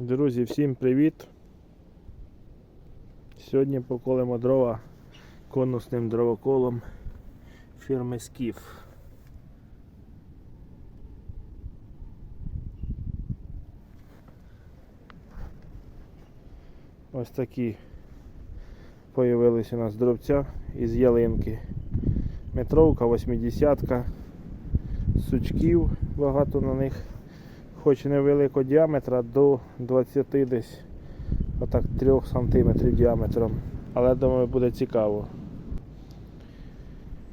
Друзі, всім привіт! Сьогодні поколемо дрова конусним дровоколом фірми Скіф. Ось такі появились у нас дровця із ялинки. Метровка, 80-ка, сучків багато на них хоч невеликого діаметра до 20 десь отак 3 см діаметром. Але думаю буде цікаво.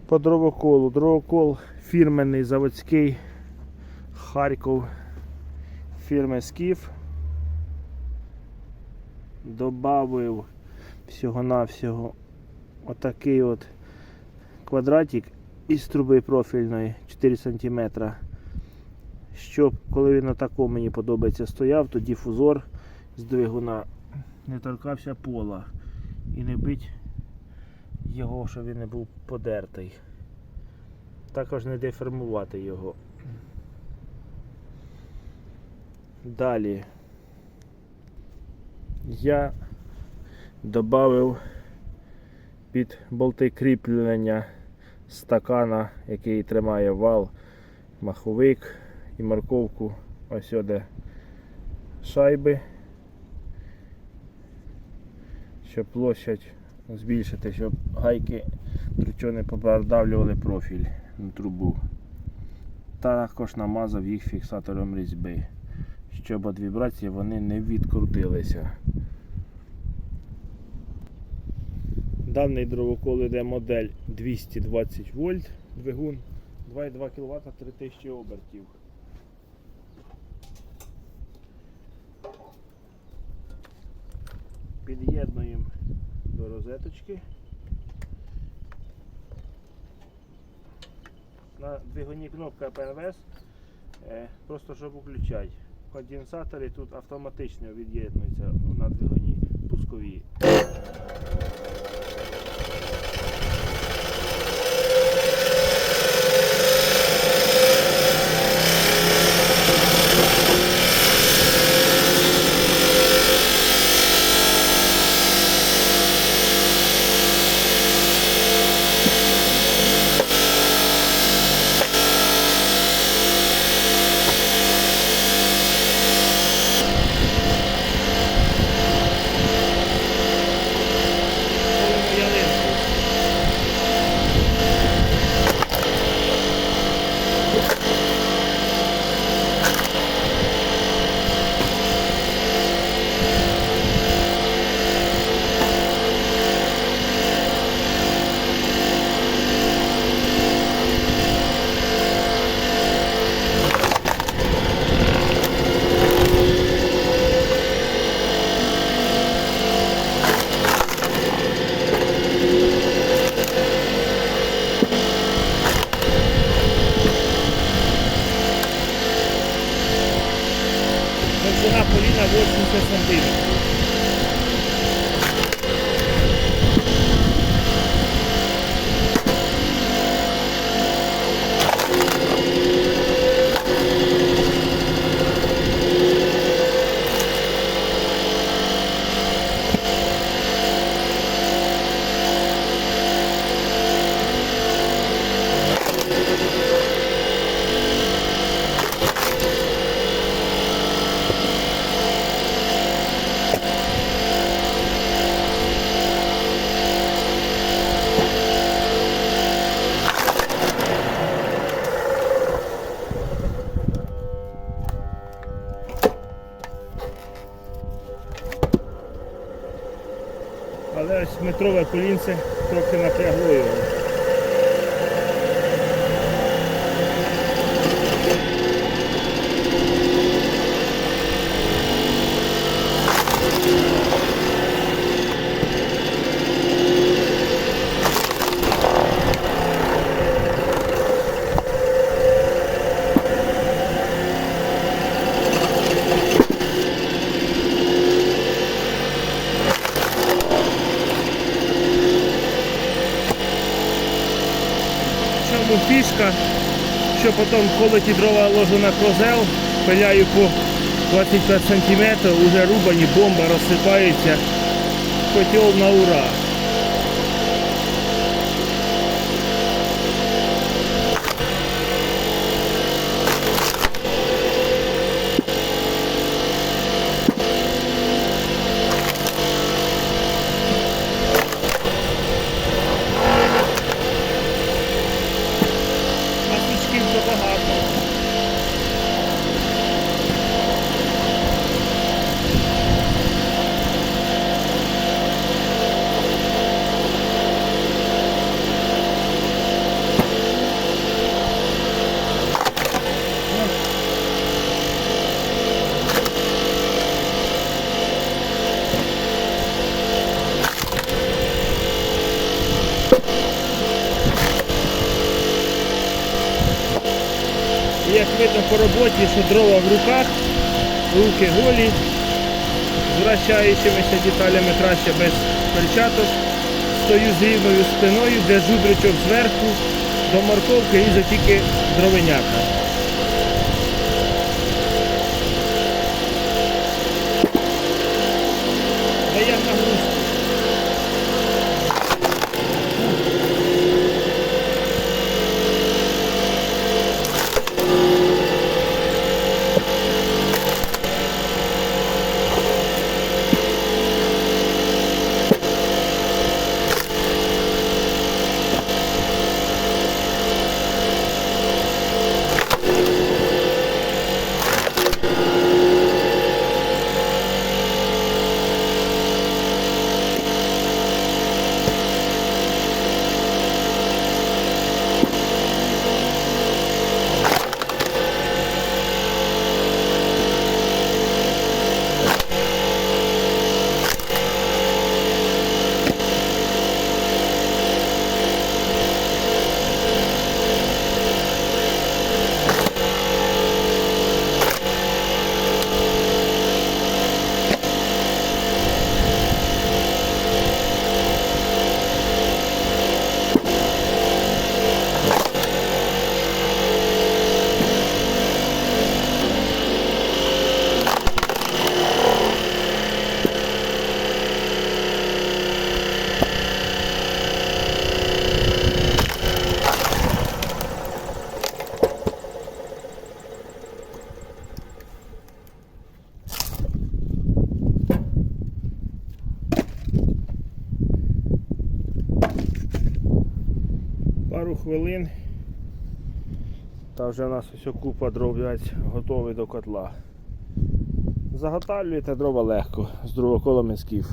По дровоколу. Дровокол фірменний заводський Харків фірми Скіф. Добавив всього-навсього отакий от квадратик із труби профільної 4 см щоб коли він на такому мені подобається стояв, то дифузор з двигуна не торкався пола і не бить його, щоб він не був подертий. Також не деформувати його. Далі я додав під болти кріплення стакана, який тримає вал, маховик і морковку ось сюди шайби, щоб площадь збільшити, щоб гайки не продавлювали профіль на трубу. Також намазав їх фіксатором різьби, щоб від вібрації вони не відкрутилися. Даний дровокол йде модель 220 вольт двигун 2,2 кВт 3000 обертів. Під'єднуємо до розеточки. На двигуні кнопка ПНВС, е, просто щоб включати. Конденсатори тут автоматично від'єднуються на двигуні пускові. Але ось метрове колінце трохи напрягло його. В пішка, що потім, коли ті дрова ложу на козел, пиляю по 25 см, уже рубані, бомба розсипається. Котел на ура. Видно по роботі, що дрова в руках, руки голі, з вращаючимися деталями краще без перчаток. Стою з рівною спиною, держу дрючок зверху, до морковки і тільки дровеняка. Пару хвилин. Та вже у нас ось купа дроблять готовий до котла. Заготавлюєте дрова легко з дровоколами скіф.